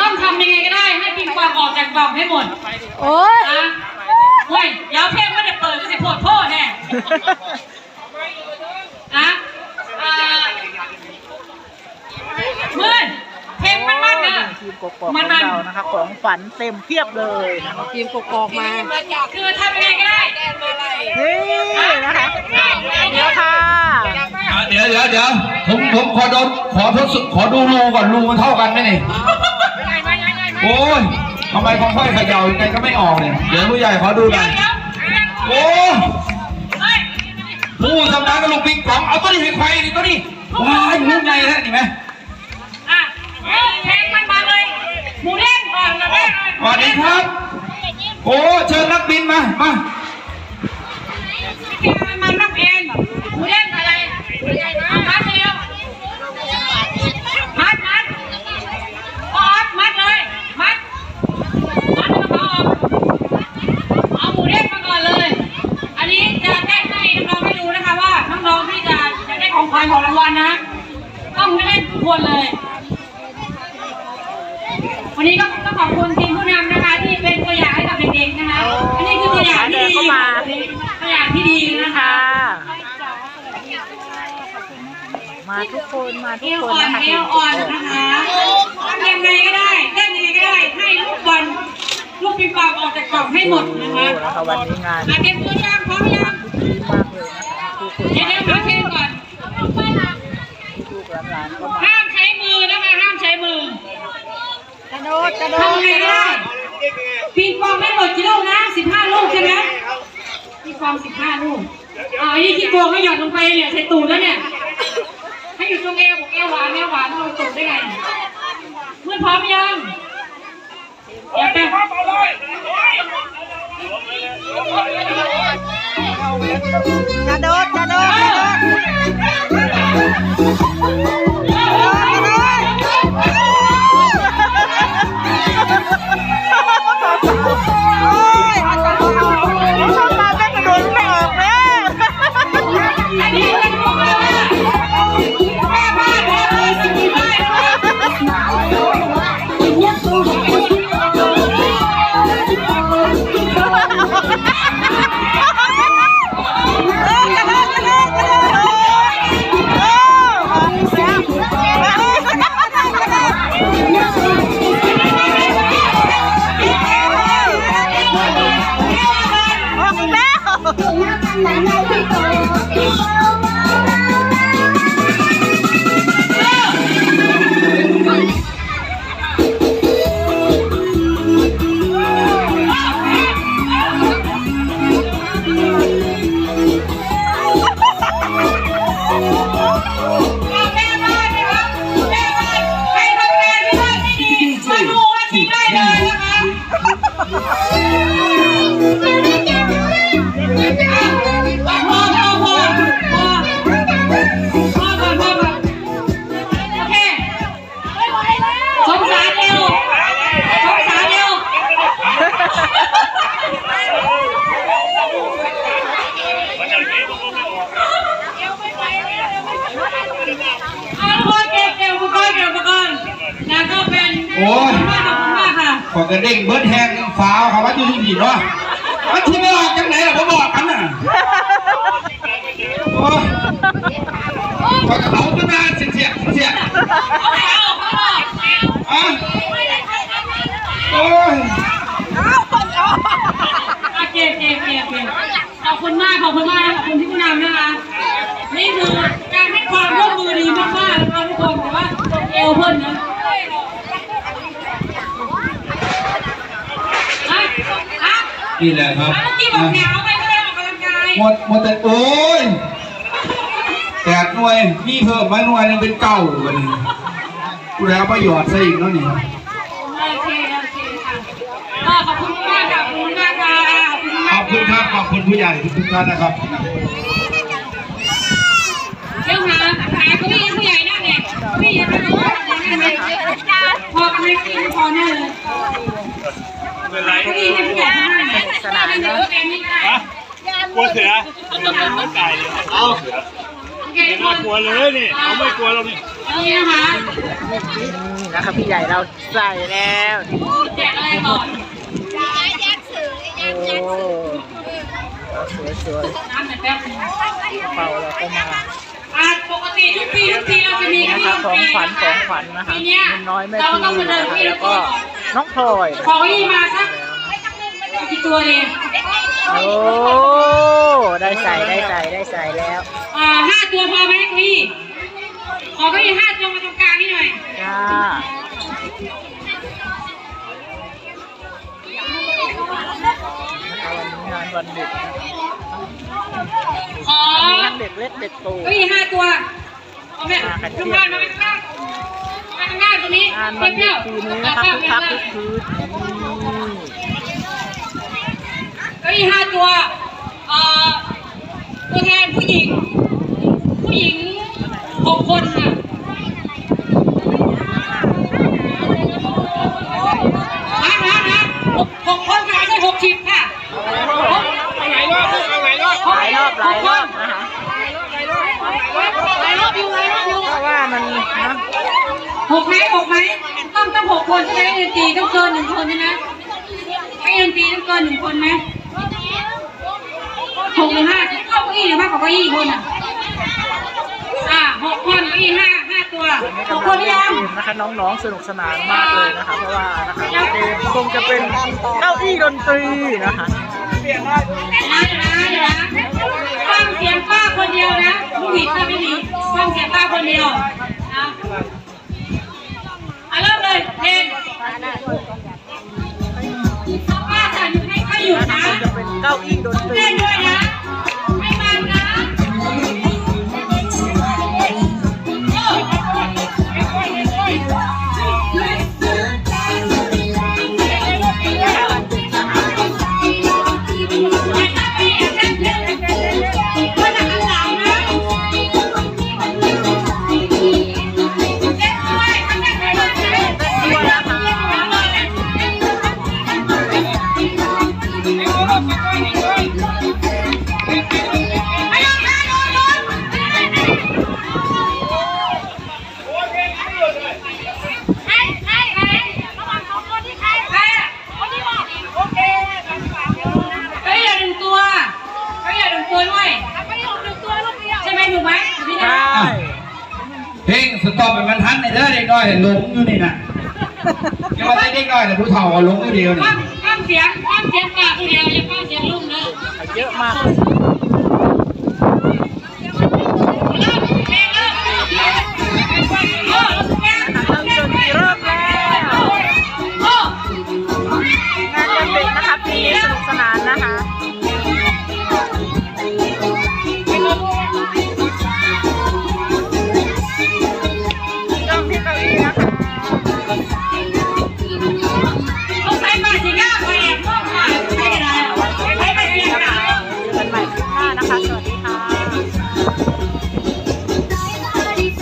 ต้องทำยังไงก็ได้ให้ปิงปองออกจากกล่องให้หมดโอ้ยนะเฮ้ยเดี๋ยวเพลงไม่ได้เปิดก็จะโพดโพดแน่นะอ่ามื่นเพลงมันมันๆเนอะ ทีมกกอกของเรานะคะของฝันเต็มเพียบเลยนะคะทีมกกอกมา คือทำยังไงก็ได้ นี่นะคะ เดี๋ยวค่ะอะ เดี๋ยวเดี๋ยวเดี๋ยวผมผมขอโดนขอทดสอบขอดูรูก่อนรูมันเท่ากันไหมนี่โอ้ยทำไมของค่อยเขย่ายังไงก็ไม่ออกเนี่ยเดี๋ยวผู้ใหญ่ขอดูหเดี๋น่ยอวยเดี๋ยวโอ้เฮ้ยผู้ทำงานกับลูกปิงปองเอาตัวนี้ให้ใครนี่ตัวนี้ว้ายลูกใหญ่แล้วนี่ไหมอะเพลงมันมาเลยหมูเด้งก่อนนะแม่สวัสดีครับ โอ้เชิญนักบินมามาเพลงมันมันนักเองหมูเด้งอะไร มัดเร็วมัดมัดมัดเลยมัดเอาหมูเด้งมาก่อนเลยอันนี้จะแจ้งให้น้องๆให้ดูนะคะว่าน้องๆที่จะจะได้ของขวัญของรางวัลนะ ต้องไม่เล่นทุกคนเลย วันนี้ก็ต้องขอบคุณทีมผู้นำนะคะ ที่เป็นตัวอย่างให้กับเด็กๆนะคะ อันนี้คือตัวอย่างที่ดีตัวอย่างที่ดีนะคะ ค่ะมาทุกคนมา เอ ทุกวคนอ่อนะคะเอวอ่อนนะคะทำยังไงก็ได้เล่นยังไงก็ได้ให้ลูกบอลลูกปิงปองออกจากกล่องให้หมดนะคะวันนี้งานอาเตรียมตัวยังพร้อมยังดีมากเลยนะคะทุกคนเดี๋ยวเดี๋ยวหาเพลงก่อนลูกหลานก็มาห้ามใช้มือนะคะห้ามใช้มือกระโดดกระโดดทำยังไงได้ปิงปองไม่หมดกี่ลูกนะสิบห้าลูกใช่ไหมปิงปองสิบห้าลูกอ่าอันนี้ขี้โกงให้หย่อดลงไปเนี่ยใส่ตูดแล้วเนี่ย รงเอวบอกเอวหวานเอวหวานเราตูดได้ไงเมื่อพร้อมยังอย่าไปกระโดดกระโดดกระโดด Oh, อ้ยขอบคุณมากขอบคุณมากค่ะ ขอกระเด้งเบิร์ดแห้งฟ้าวเขาว่าอยู่ที่ผิดวะมันที่ไม่ออกจังไหนล่ะผมบอกกันน่ะโอ้ยขอกระเป๋าขึ้นมาเสียเสียเสียเอาไปเอาเอาเอาอะโอ้ยเอาเก็บเก็บเก็บเก็บขอบคุณมากขอบคุณมากขอบคุณที่ผู้นำนะคะ นี่คือการให้ความร่วมมือดีมากๆนะคะทุกคนแต่ว่าตรงเอวเพิ่นนะอะ นี่แหละครับเมื่อกี้บอกแนวไปก็ได้ออกกำลังกายหมดหมดแต่โอ้ยแปดหน่วยนี่เพิ่มมาหน่วยหนึงเป็นเก้าวันนี้กูแล้วประโยชน์ซะอีกแล้วนี่โอเคโอเคค่ะก็ขอบคุณมากค่ะขอบคุณมากค่ะขอบคุณขมาอกบคุณครับขอบคุณผู้ใหญ่ทุกท่านนะครับเรื่องหาหาเก้าอี้ผู้ใหญ่นั่งเนี่ยเก้าอี้ยังไม่รู้ว่าจะนั่งไหมพอกำลังกินพอแน่เลยเก้าอี้ให้ผู้ใหญ่นั่งเนี่ย สนามเนอะแกนี่ได้กลัวเสือไก่เลยเอาเคทุกคน่านกลัวเลยนี่เขาไม่กลัวเรานี่นี่นะคะนี่นะคะพี่ใหญ่เราใส่แล้วแจกอะไรก่อนโอ้สวยสวยน้ำหน่อยแป๊บนึงๆเป่าเราก็มาอ่าปกติทุกปีทุกปีเราจะมีนี่กันะคะของขวัญของขวัญนะคะปีเนี้ยมินน้อยแม่เราพีต้องมาเดินนะคะที่แล้แล้ววก็ก็น้องพลอย ขอยี่มาสัก กี่ตัวเลยโอ้ได้ใส่ได้ใส่ได้ใส่แล้วอ่าห้าตัวพอไหมพี่ขอเก็ยี่ห้าตัวมาตรงกลางนี่หน่อยจ้านะคะวันนี้งานวันเด็กนะคะขอมีทั้งเด็กเล็กเด็กโตเก้าอี้ห้าตัวเอาแม่ข้างล่างมาข้างล่างมาข้างล่างตรงนี้งานวันเด็กปีนี้นะคะคึกคักคึกคืนเก้า อี้ห้าตัวเอ่อตัวแทนผู้หญิง ผู้หญิงหกคนค่ะนะนะนะหกหกคนค่ะไม่ใช่หกสิบค่ะหกเอาไหนรอบเอาไหนรอบหลายรอบหลายรอบนะคะหลายรอบอยู่หลายรอบอยู่เพราะว่ามันนะหกไหมหกไหมต้องต้องหกคนใช่ไหมนักดนตรีต้องเกินหนึ่งคนใช่ไหมให้ดนตรีต้องเกินหนึ่งคนไหมหกหรือห้าเก้า อี้หรือมากกว่าเก้าอี้คนอะอ่าหกคนเก้าอี้ห้าห้าตัวหกคนหรือยัง นะคะน้องๆสนุกสนานมากเลยนะคะเพราะว่านะคะเกมคงจะเป็นเก้าอี้ดนตรีนะคะ เปลี่ยนได้ เพลงสต็อปเป็นบรรทัดในเด้อเด็กน้อยเนี่ยหลงอยู่นี่นะจะมาได้เด็กน้อยแต่ผู้เฒ่าอะหลงอยู่เดียวนี่ข้ามข้ามเสียงข้ามเสียงปากคนเดียวอย่าข้ามเสียงลุ่มเลยเยอะมาก